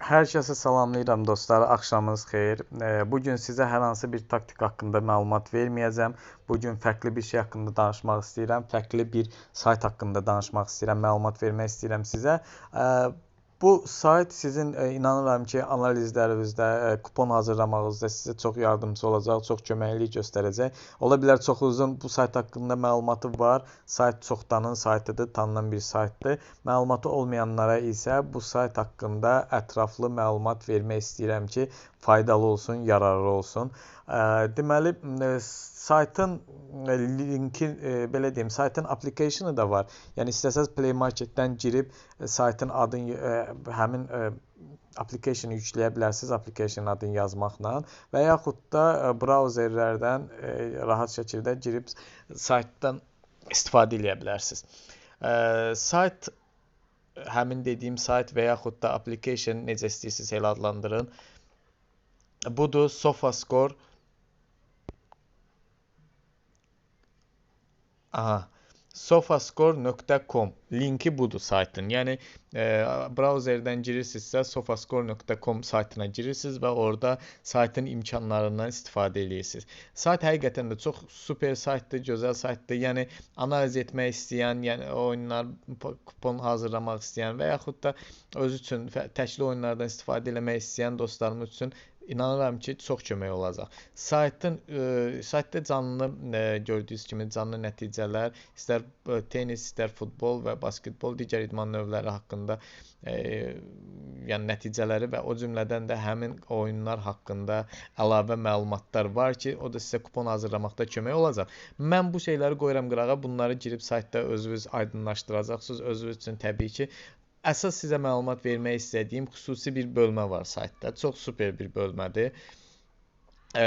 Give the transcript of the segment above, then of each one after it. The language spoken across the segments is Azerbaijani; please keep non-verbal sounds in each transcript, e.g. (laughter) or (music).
Hər kəsi salamlayıram dostlar. Axşamınız xeyir. Bu gün sizə hər hansı bir taktik haqqında məlumat verməyəcəm. Bu gün fərqli bir şey haqqında danışmaq istəyirəm. Fərqli bir sayt haqqında danışmaq istəyirəm, məlumat vermək istəyirəm sizə. Bu sayt sizin e, inanıram ki, analizlərinizdə, e, kupon hazırlamağınızda sizə çox yardımçı olacaq, çox köməklik göstərəcək. Ola bilər çoxunuzun bu sayt haqqında məlumatı var. Sayt çoxdanın saytıdır, tanınan bir saytdır. Məlumatı olmayanlara isə bu sayt haqqında ətraflı məlumat vermək istəyirəm ki, faydalı olsun, yararlı olsun. Deməli, saytın linki belə deyim, saytın application-ı da var. Yəni istəsəz Play Market-dən girib saytın adını həmin application-ı yükləyə bilərsiniz, application adını yazmaqla və yaxud da brauzerlərdən rahat şəkildə girib saytdan istifadə edə bilərsiniz. Sayt həmin dediyim sayt və yaxud da application necə istəyirsiniz elə adlandırın. Budur SofaScore Aha. sofascore.com linki budur saytın. Yəni e, brauzerdən girirsinizsə sofascore.com saytına girirsiniz və orada saytın imkanlarından istifadə edirsiniz. Sayt həqiqətən də çox super saytdır, gözəl saytdır. Yəni analiz etmək istəyən, yəni oyunlar kupon hazırlamaq istəyən və yaxud da öz üçün təkli oyunlardan istifadə etmək istəyən dostlarımız üçün inanıram ki, çox kömək olacaq. Saytın e, saytda canlı e, gördüyünüz kimi canlı nəticələr, istər e, tennis, istər futbol və basketbol digər idman növləri haqqında ə, yəni nəticələri və o cümlədən də həmin oyunlar haqqında əlavə məlumatlar var ki, o da sizə kupon hazırlamaqda kömək olacaq. Mən bu şeyləri qoyuram qırağa, bunları girib saytda özünüz aydınlaşdıracaqsınız. Özünüz üçün təbii ki, əsas sizə məlumat vermək istədiyim xüsusi bir bölmə var saytda. Çox super bir bölmədir. Ə,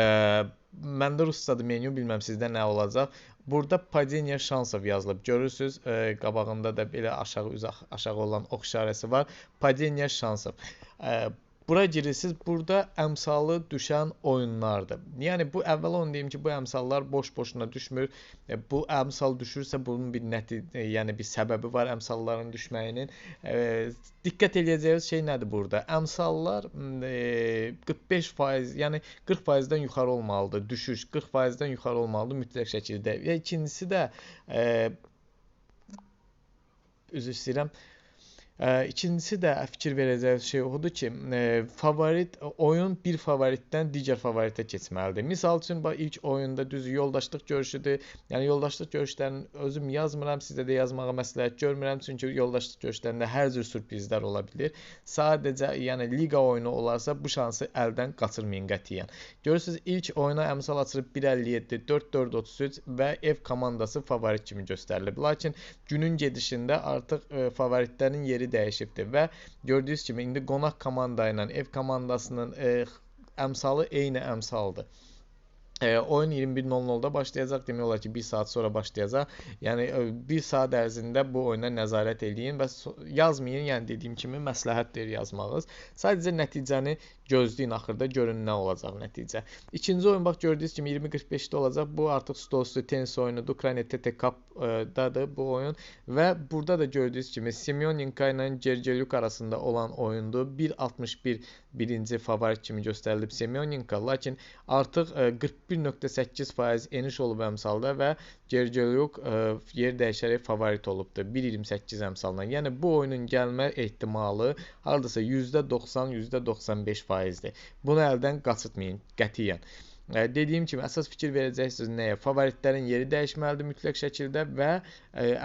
məndə ruscadır menyu, bilməm sizdə nə olacaq. Burada padeniya şansov yazılıb. Görürsüz, ə, qabağında da belə aşağı üzə aşağı olan ox işarəsi var. Padeniya şansov. Ə, Bura girirsiniz, burada əmsalı düşən oyunlardır. Yəni bu əvvəla onu deyim ki, bu əmsallar boş-boşuna düşmür. E, bu əmsal düşürsə bunun bir nəti, e, yəni bir səbəbi var əmsalların düşməyinin. E, diqqət eləyəcəyiniz şey nədir burada? Əmsallar e, 45%, yəni 40%-dən yuxarı olmalıdır. Düşüş 40%-dən yuxarı olmalıdır mütləq şəkildə. Və ikincisi də e, üzr istəyirəm. E, İkincisi də fikir verəcəyiniz şey odur ki, favorit oyun bir favoritdən digər favoritə keçməlidir. Misal üçün bax ilk oyunda düz yoldaşlıq görüşüdür. Yəni yoldaşlıq görüşlərinin özüm yazmıram, sizə də yazmağı məsləhət görmürəm, çünki yoldaşlıq görüşlərində hər cür sürprizlər ola bilər. Sadəcə yəni liqa oyunu olarsa bu şansı əldən qaçırmayın qətiyyən. Görürsüz ilk oyuna əmsal açılıb 1.57, 4.4.33 və ev komandası favorit kimi göstərilib. Lakin günün gedişində artıq favoritlərin yeri dəyişibdir və gördüyünüz kimi indi qonaq komanda ilə ev komandasının e, əmsalı eyni əmsaldır. E, oyun 21:00-da başlayacaq. Demək olar ki, 1 saat sonra başlayacaq. Yəni 1 saat ərzində bu oyuna nəzarət eləyin və yazmayın. Yəni dediyim kimi məsləhətdir yazmağınız. Sadəcə nəticəni gözləyin axırda görün nə olacaq nəticə. İkinci oyun bax gördüyünüz kimi 20:45-də olacaq. Bu artıq stolüstü tenis oyunudur. Ukrayna TT Cup-dadır bu oyun və burada da gördüyünüz kimi Semyonenko ilə Gergelyuk arasında olan oyundur. 1.61 birinci favorit kimi göstərilib Semyonenko, lakin artıq 41.8% eniş olub əmsalda və Gergelyuk yer dəyişərək favorit olubdur 1.28 əmsalla. Yəni bu oyunun gəlmə ehtimalı hardasa %90, %95%dir. Bunu əldən qaçırtmayın qətiyyən. Dediyim kimi əsas fikir verəcəksiniz nəyə? Favoritlərin yeri dəyişməlidir mütləq şəkildə və ə,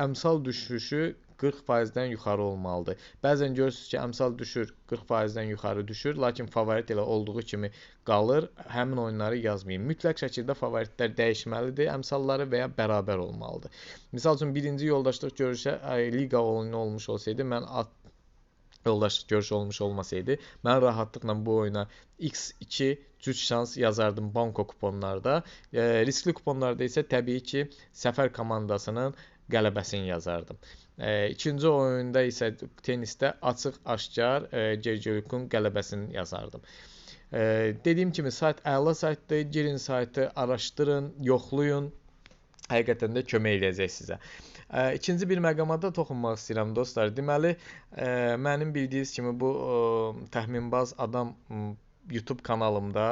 əmsal düşüşü 40%-dən yuxarı olmalıdır. Bəzən görürsüz ki, əmsal düşür, 40%-dən yuxarı düşür, lakin favorit elə olduğu kimi qalır. Həmin oyunları yazmayın. Mütləq şəkildə favoritlər dəyişməlidir, əmsalları və ya bərabər olmalıdır. Məsəl üçün birinci yoldaşlıq görüşə liqa oyunu olmuş olsaydı mən at yoldaş görüş olmuş olmasaydı, mən rahatlıqla bu oyuna X2 cüt şans yazardım banko kuponlarda. E, riskli kuponlarda isə təbii ki, səfər komandasının qələbəsini yazardım. E, ikinci oyunda isə tennisdə açıq-aşkar e, Gergelyukun qələbəsini yazardım. E, dediyim kimi sayt əla saytdır. Girin saytı, araşdırın, yoxlayın. Həqiqətən də kömək eləyəcək sizə. Ə, İkinci bir məqama da toxunmaq istəyirəm dostlar. Deməli, ə, mənim bildiyiniz kimi bu ə, təxminbaz adam YouTube kanalımda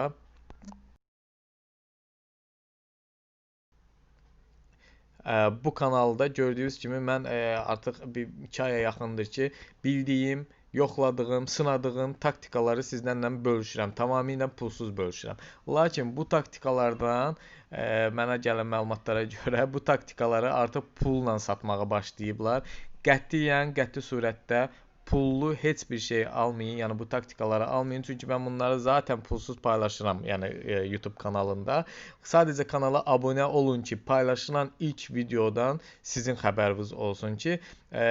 bu kanalda gördüyünüz kimi mən ə, artıq bir 2 aya yaxındır ki, bildiyim, yoxladığım, sınadığım taktikaları sizlərlə bölüşürəm. Tamamilə pulsuz bölüşürəm. Lakin bu taktikalardan ə, mənə gələn məlumatlara (laughs) görə bu taktikaları artıq pulla satmağa başlayıblar. Qətiyyən, qəti surətdə pullu heç bir şey almayın. Yəni bu taktikaları almayın. Çünki mən bunları zaten pulsuz paylaşıram. Yəni e, YouTube kanalında. Sadəcə kanala abunə olun ki, paylaşılan ilk videodan sizin xəbəriniz olsun ki, e,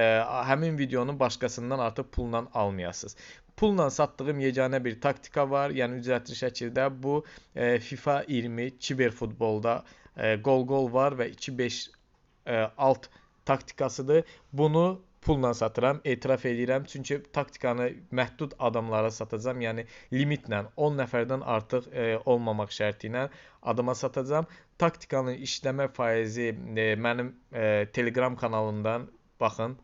həmin videonu başqasından artıq pulla almayasınız. Pulla satdığım yeganə bir taktika var. Yəni ücrətli şəkildə bu e, FIFA 20 kiberfutbolda e, qol-qol var və 2-5 e, alt taktikasıdır. Bunu pulla satıram, etiraf edirəm. Çünki taktikanı məhdud adamlara satacağam. Yəni limitlə 10 nəfərdən artıq e, olmamaq şərti ilə adama satacağam. Taktikanın işləmə faizi e, mənim e, Telegram kanalımdan baxın.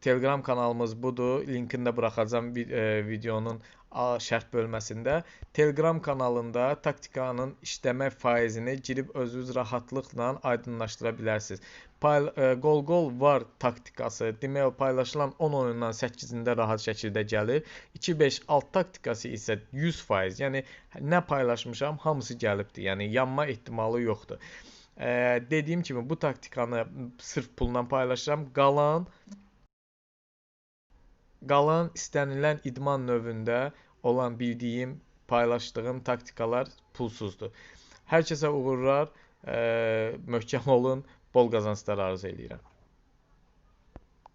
Telegram kanalımız budur. Linkini də buraxacağam e, videonun şərh bölməsində. Telegram kanalında taktikanın işləmə faizini girib özünüz rahatlıqla aydınlaşdıra bilərsiniz. Pay, e, var taktikası. Demək paylaşılan 10 oyundan 8-də rahat şəkildə gəlir. 2-5 alt taktikası isə 100%. Yəni nə paylaşmışam, hamısı gəlibdir. Yəni yanma ehtimalı yoxdur. E, dediyim kimi bu taktikanı sırf pulla paylaşıram. Qalan Qalan istənilən idman növündə olan bildiyim, paylaşdığım taktikalar pulsuzdur. Hər kəsə uğurlar, möhkəm olun, bol qazanclar arzu eləyirəm.